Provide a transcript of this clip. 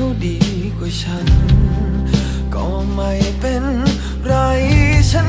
เขาดีกว่าฉัน ก็ไม่เป็นไรฉัน